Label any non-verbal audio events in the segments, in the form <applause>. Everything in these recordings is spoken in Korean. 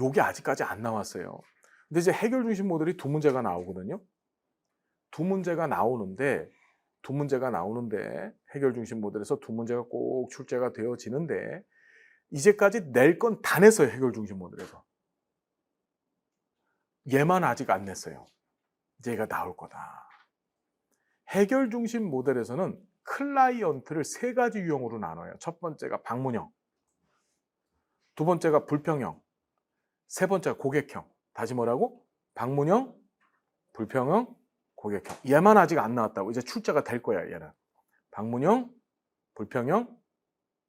요게 아직까지 안 나왔어요. 근데 이제 해결 중심 모델이 두 문제가 나오거든요. 두 문제가 나오는데 두 문제가 나오는데 해결 중심 모델에서 두 문제가 꼭 출제가 되어지는데 이제까지 낼 건 다 냈어요. 해결 중심 모델에서. 얘만 아직 안 냈어요. 얘가 나올 거다. 해결 중심 모델에서는 클라이언트를 세 가지 유형으로 나눠요. 첫 번째가 방문형, 두 번째가 불평형, 세 번째가 고객형. 다시 뭐라고? 방문형, 불평형, 고객형. 얘만 아직 안 나왔다고. 이제 출제가 될 거야, 얘는. 방문형, 불평형,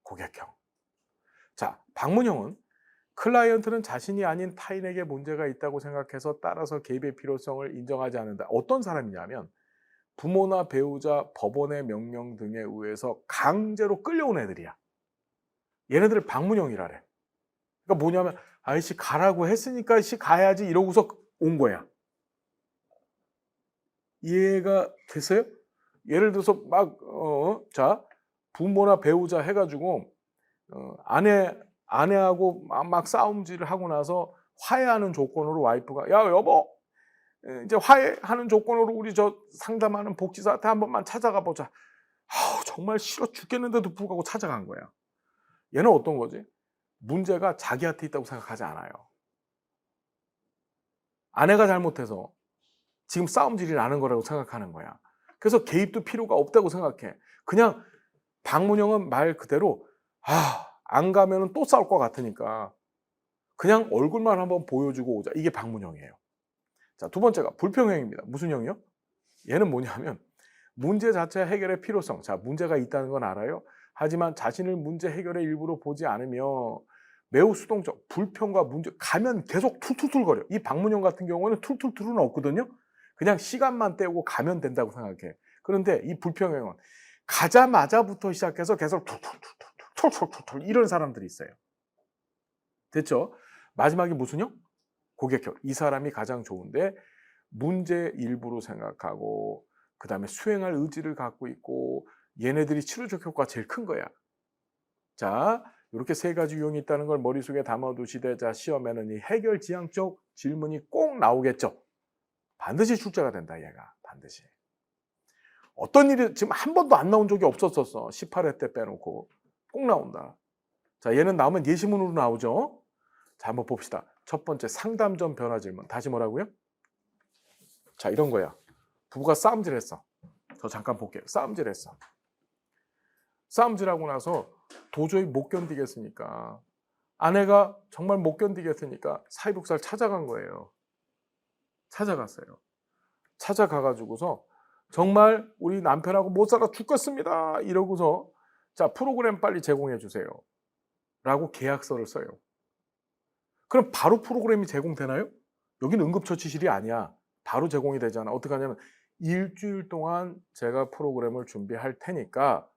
고객형. 자, 방문형은 클라이언트는 자신이 아닌 타인에게 문제가 있다고 생각해서 따라서 개입의 필요성을 인정하지 않는다. 어떤 사람이냐면 부모나 배우자, 법원의 명령 등에 의해서 강제로 끌려온 애들이야. 얘네들을 방문형이라래. 그러니까 뭐냐면 아이씨 가라고 했으니까 씨 가야지 이러고서 온 거야. 이해가 됐어요? 예를 들어서 막 어, 자 부모나 배우자 해가지고 어, 아내 아내하고 막, 막 싸움질을 하고 나서 화해하는 조건으로 와이프가 야 여보 에, 이제 화해하는 조건으로 우리 저 상담하는 복지사한테 한 번만 찾아가 보자. 아우, 정말 싫어 죽겠는데도 불구하고 찾아간 거야. 얘는 어떤 거지? 문제가 자기한테 있다고 생각하지 않아요. 아내가 잘못해서 지금 싸움질이 나는 거라고 생각하는 거야. 그래서 개입도 필요가 없다고 생각해. 그냥 방문형은 말 그대로 아, 안 가면은 또 싸울 것 같으니까 그냥 얼굴만 한번 보여주고 오자. 이게 방문형이에요. 자, 두 번째가 불평형입니다. 무슨 형이요? 얘는 뭐냐면 문제 자체 해결의 필요성. 자, 문제가 있다는 건 알아요. 하지만 자신을 문제 해결의 일부로 보지 않으며 매우 수동적, 불평과 문제, 가면 계속 툴툴툴거려. 이 방문형 같은 경우는 툴툴툴은 없거든요. 그냥 시간만 때우고 가면 된다고 생각해. 그런데 이 불평형은 가자마자부터 시작해서 계속 툴툴툴툴, 툴툴툴툴 이런 사람들이 있어요. 됐죠? 마지막에 무슨 형? 고객형. 이 사람이 가장 좋은데 문제 일부로 생각하고 그 다음에 수행할 의지를 갖고 있고 얘네들이 치료적 효과가 제일 큰 거야. 자, 이렇게 세 가지 유형이 있다는 걸 머릿속에 담아두시되 자 시험에는 이 해결 지향적 질문이 꼭 나오겠죠. 반드시 출제가 된다 얘가 반드시. 어떤 일이 지금 한 번도 안 나온 적이 없었었어. 18회 때 빼놓고 꼭 나온다. 자 얘는 나오면 예시문으로 나오죠. 자 한번 봅시다. 첫 번째 상담 전 변화 질문. 다시 뭐라고요? 자 이런 거야. 부부가 싸움질했어. 저 잠깐 볼게요. 싸움질했어. 싸움질하고 나서 도저히 못 견디겠으니까 아내가 정말 못 견디겠으니까 사이복사를 찾아간 거예요. 찾아갔어요. 찾아가가지고서 정말 우리 남편하고 못 살아 죽겠습니다. 이러고서 자 프로그램 빨리 제공해 주세요. 라고 계약서를 써요. 그럼 바로 프로그램이 제공되나요? 여기는 응급처치실이 아니야. 바로 제공이 되잖아. 어떻게 하냐면 일주일 동안 제가 프로그램을 준비할 테니까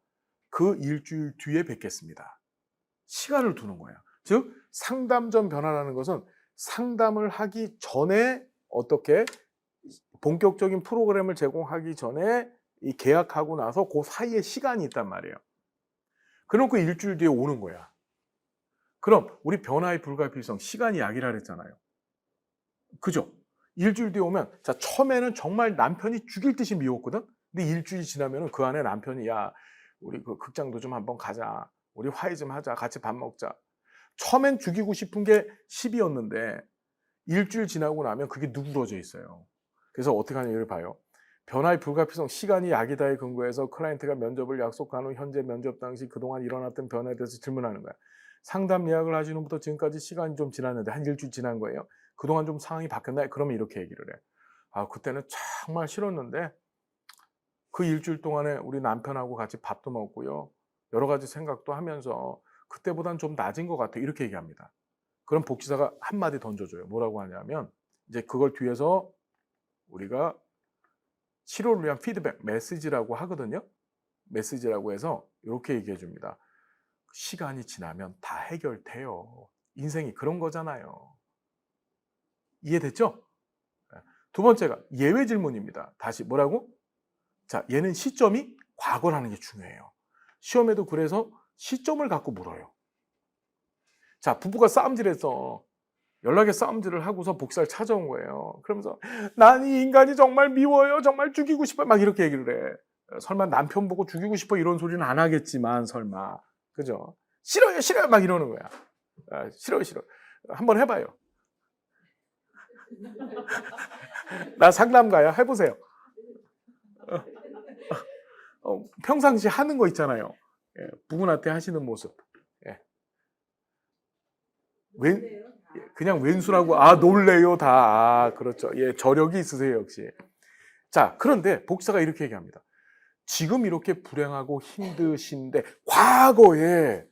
그 일주일 뒤에 뵙겠습니다. 시간을 두는 거야. 즉 상담 전 변화라는 것은 상담을 하기 전에 어떻게 본격적인 프로그램을 제공하기 전에 이 계약하고 나서 그 사이에 시간이 있단 말이에요. 그놓고 일주일 뒤에 오는 거야. 그럼 우리 변화의 불가피성 시간이 약이라 그랬잖아요. 그죠? 일주일 뒤에 오면 자 처음에는 정말 남편이 죽일 듯이 미웠거든. 근데 일주일 지나면은 그 안에 남편이 야 우리 그 극장도 좀 한번 가자. 우리 화해 좀 하자. 같이 밥 먹자. 처음엔 죽이고 싶은 게 10이었는데 일주일 지나고 나면 그게 누그러져 있어요. 그래서 어떻게 하냐를 봐요. 변화의 불가피성 시간이 약이다에 근거해서 클라이언트가 면접을 약속한 후 현재 면접 당시 그동안 일어났던 변화에 대해서 질문하는 거야. 상담 예약을 하신 후부터 지금까지 시간이 좀 지났는데 한 일주일 지난 거예요. 그동안 좀 상황이 바뀌었나요? 그러면 이렇게 얘기를 해. 아, 그때는 정말 싫었는데 그 일주일 동안에 우리 남편하고 같이 밥도 먹고요. 여러 가지 생각도 하면서 그때보단 좀 낮은 것 같아. 이렇게 얘기합니다. 그럼 복지사가 한마디 던져줘요. 뭐라고 하냐면 이제 그걸 뒤에서 우리가 치료를 위한 피드백, 메시지라고 하거든요. 메시지라고 해서 이렇게 얘기해 줍니다. 시간이 지나면 다 해결돼요. 인생이 그런 거잖아요. 이해됐죠? 두 번째가 예외 질문입니다. 다시 뭐라고? 자, 얘는 시점이 과거라는 게 중요해요. 시험에도 그래서 시점을 갖고 물어요. 자, 부부가 싸움질해서 연락에 싸움질을 하고서 복사를 찾아온 거예요. 그러면서 난 이 인간이 정말 미워요. 정말 죽이고 싶어요. 막 이렇게 얘기를 해. 설마 남편 보고 죽이고 싶어 이런 소리는 안 하겠지만 설마 그죠? 싫어요, 싫어요 막 이러는 거야. 아, 싫어요, 싫어. 한번 해봐요. <laughs> 나 상담가야 해보세요. 어, 평상시 하는 거 있잖아요. 예, 부군한테 하시는 모습. 예. 웬, 예, 그냥 왼수라고 아 놀래요 다 아, 그렇죠 예 저력이 있으세요 역시 자 그런데 복사가 이렇게 얘기합니다 지금 이렇게 불행하고 힘드신데 과거에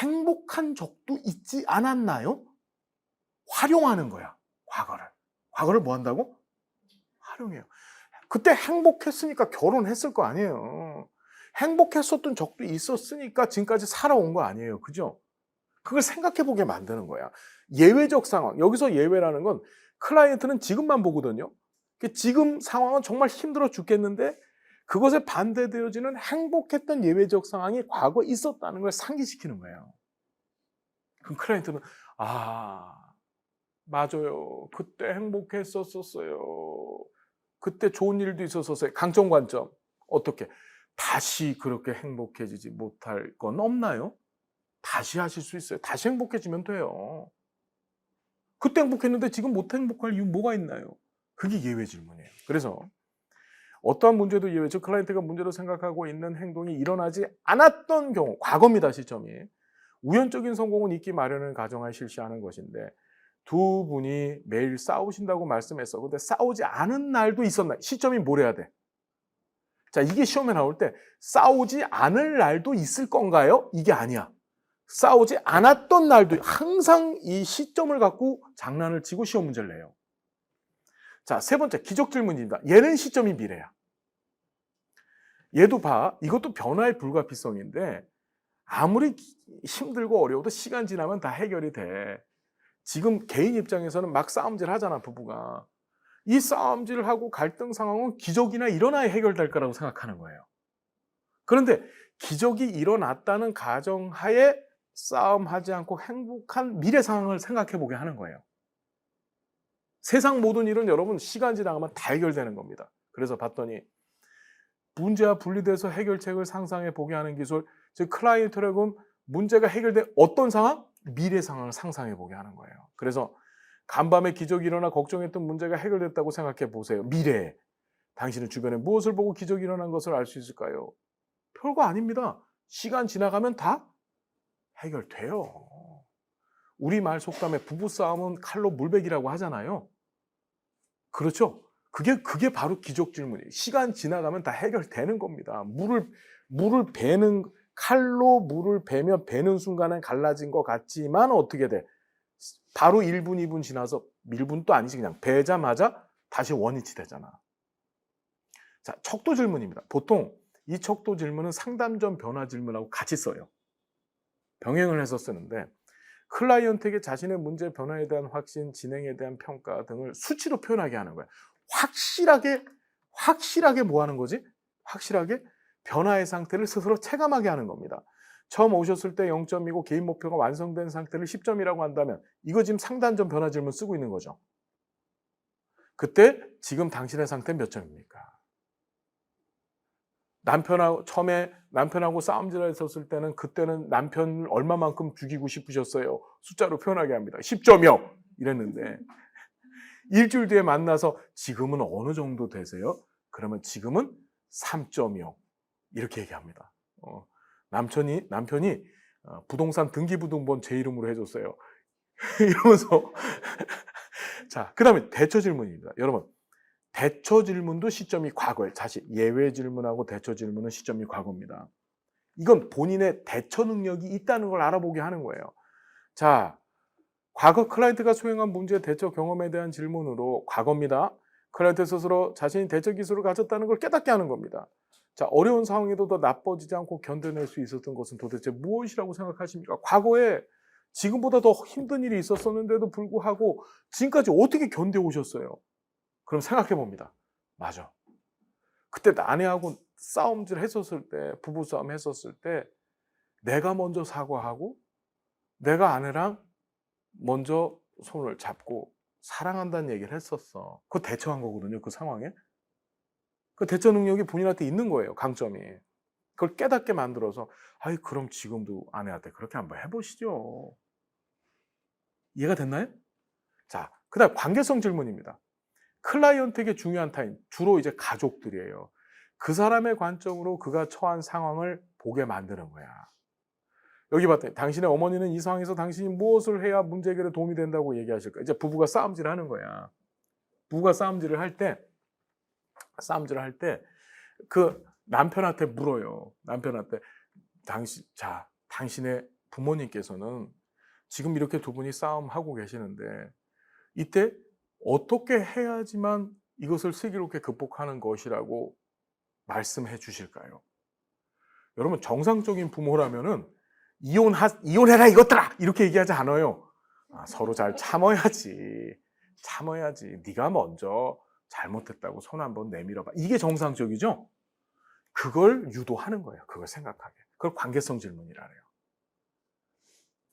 행복한 적도 있지 않았나요? 활용하는 거야 과거를 과거를 뭐 한다고? 활용해요 그때 행복했으니까 결혼했을 거 아니에요 행복했었던 적도 있었으니까 지금까지 살아온 거 아니에요 그죠? 그걸 생각해 보게 만드는 거야. 예외적 상황. 여기서 예외라는 건 클라이언트는 지금만 보거든요. 그 지금 상황은 정말 힘들어 죽겠는데 그것에 반대되어지는 행복했던 예외적 상황이 과거 있었다는 걸 상기시키는 거예요. 그럼 클라이언트는 아 맞아요. 그때 행복했었었어요. 그때 좋은 일도 있었었어요. 강점 관점 어떻게 다시 그렇게 행복해지지 못할 건 없나요? 다시 하실 수 있어요. 다시 행복해지면 돼요. 그때 행복했는데 지금 못 행복할 이유 뭐가 있나요? 그게 예외 질문이에요. 그래서 어떠한 문제도 예외, 즉 클라이언트가 문제로 생각하고 있는 행동이 일어나지 않았던 경우, 과거입니다, 시점이. 우연적인 성공은 있기 마련을 가정하에 실시하는 것인데 두 분이 매일 싸우신다고 말씀했어. 근데 싸우지 않은 날도 있었나? 시점이 뭐래야 돼? 자, 이게 시험에 나올 때 싸우지 않을 날도 있을 건가요? 이게 아니야. 싸우지 않았던 날도 항상 이 시점을 갖고 장난을 치고 시험 문제를 내요. 자, 세 번째 기적 질문입니다. 얘는 시점이 미래야. 얘도 봐. 이것도 변화의 불가피성인데 아무리 힘들고 어려워도 시간 지나면 다 해결이 돼. 지금 개인 입장에서는 막 싸움질 하잖아, 부부가. 이 싸움질을 하고 갈등 상황은 기적이나 일어나야 해결될 거라고 생각하는 거예요. 그런데 기적이 일어났다는 가정하에 싸움하지 않고 행복한 미래 상황을 생각해 보게 하는 거예요. 세상 모든 일은 여러분 시간 지나가면 다 해결되는 겁니다. 그래서 봤더니 문제와 분리돼서 해결책을 상상해 보게 하는 기술, 즉 클라이언트라고 문제가 해결된 어떤 상황? 미래 상황을 상상해 보게 하는 거예요. 그래서 간밤에 기적이 일어나 걱정했던 문제가 해결됐다고 생각해 보세요. 미래에. 당신은 주변에 무엇을 보고 기적이 일어난 것을 알 수 있을까요? 별거 아닙니다. 시간 지나가면 다 해결돼요. 우리말 속담에 부부싸움은 칼로 물베기라고 하잖아요. 그렇죠? 그게, 그게 바로 기적 질문이에요. 시간 지나가면 다 해결되는 겁니다. 물을, 물을 베는, 칼로 물을 베면 베는 순간은 갈라진 것 같지만 어떻게 돼? 바로 1분, 2분 지나서 1분도 아니지 그냥 베자마자 다시 원위치 되잖아. 자, 척도 질문입니다. 보통 이 척도 질문은 상담 전 변화 질문하고 같이 써요. 병행을 해서 쓰는데 클라이언트에게 자신의 문제 변화에 대한 확신, 진행에 대한 평가 등을 수치로 표현하게 하는 거예요. 확실하게 확실하게 뭐 하는 거지? 확실하게 변화의 상태를 스스로 체감하게 하는 겁니다. 처음 오셨을 때 0점이고 개인 목표가 완성된 상태를 10점이라고 한다면 이거 지금 상단점 변화 질문 쓰고 있는 거죠. 그때 지금 당신의 상태 몇 점입니까? 남편하고 처음에 남편하고 싸움질 했었을 때는 그때는 남편을 얼마만큼 죽이고 싶으셨어요. 숫자로 표현하게 합니다. 10점이요. 이랬는데 일주일 뒤에 만나서 지금은 어느 정도 되세요? 그러면 지금은 3점이요. 이렇게 얘기합니다. 어, 남편이 남편이 어, 부동산 등기부등본 제 이름으로 해줬어요. <laughs> 이러면서 <laughs> 자, 그다음에 대처 질문입니다. 여러분 대처 질문도 시점이 과거에 다시 예외 질문하고 대처 질문은 시점이 과거입니다. 이건 본인의 대처 능력이 있다는 걸 알아보게 하는 거예요. 자, 과거 클라이언트가 수행한 문제 대처 경험에 대한 질문으로 과거입니다. 클라이언트 스스로 자신이 대처 기술을 가졌다는 걸 깨닫게 하는 겁니다. 자, 어려운 상황에도 더 나빠지지 않고 견뎌낼 수 있었던 것은 도대체 무엇이라고 생각하십니까? 과거에 지금보다 더 힘든 일이 있었었는데도 불구하고 지금까지 어떻게 견뎌오셨어요? 그럼 생각해 봅니다. 맞아. 그때 아내하고 싸움질 했었을 때, 부부싸움 했었을 때, 내가 먼저 사과하고, 내가 아내랑 먼저 손을 잡고 사랑한다는 얘기를 했었어. 그거 대처한 거거든요. 그 상황에. 그 대처 능력이 본인한테 있는 거예요. 강점이. 그걸 깨닫게 만들어서 아이 그럼 지금도 아내한테 그렇게 한번 해보시죠. 이해가 됐나요? 자, 그다음 관계성 질문입니다. 클라이언트에게 중요한 타임 주로 이제 가족들이에요. 그 사람의 관점으로 그가 처한 상황을 보게 만드는 거야. 여기 봤더니 당신의 어머니는 이 상황에서 당신이 무엇을 해야 문제 해결에 도움이 된다고 얘기하실까? 이제 부부가 싸움질을 하는 거야. 부부가 싸움질을 할 때, 싸움질 을 할 때, 그 남편한테 물어요. 남편한테, 당신, 자, 당신의 부모님께서는 지금 이렇게 두 분이 싸움하고 계시는데, 이때 어떻게 해야지만 이것을 슬기롭게 극복하는 것이라고 말씀해 주실까요? 여러분, 정상적인 부모라면은 이혼하, 이혼해라 이것들아! 이렇게 얘기하지 않아요. 아, 서로 잘 참아야지. 참아야지. 네가 먼저 잘못했다고 손 한번 내밀어봐. 이게 정상적이죠? 그걸 유도하는 거예요. 그걸 생각하게. 그걸 관계성 질문이라 해요.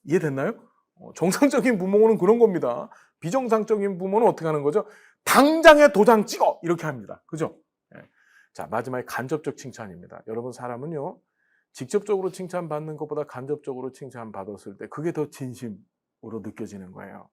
이해됐나요? 어, 정상적인 부모는 그런 겁니다. 비정상적인 부모는 어떻게 하는 거죠? 당장에 도장 찍어! 이렇게 합니다. 그죠? 예. 자, 마지막에 간접적 칭찬입니다. 여러분, 사람은요, 직접적으로 칭찬받는 것보다 간접적으로 칭찬받았을 때 그게 더 진심으로 느껴지는 거예요.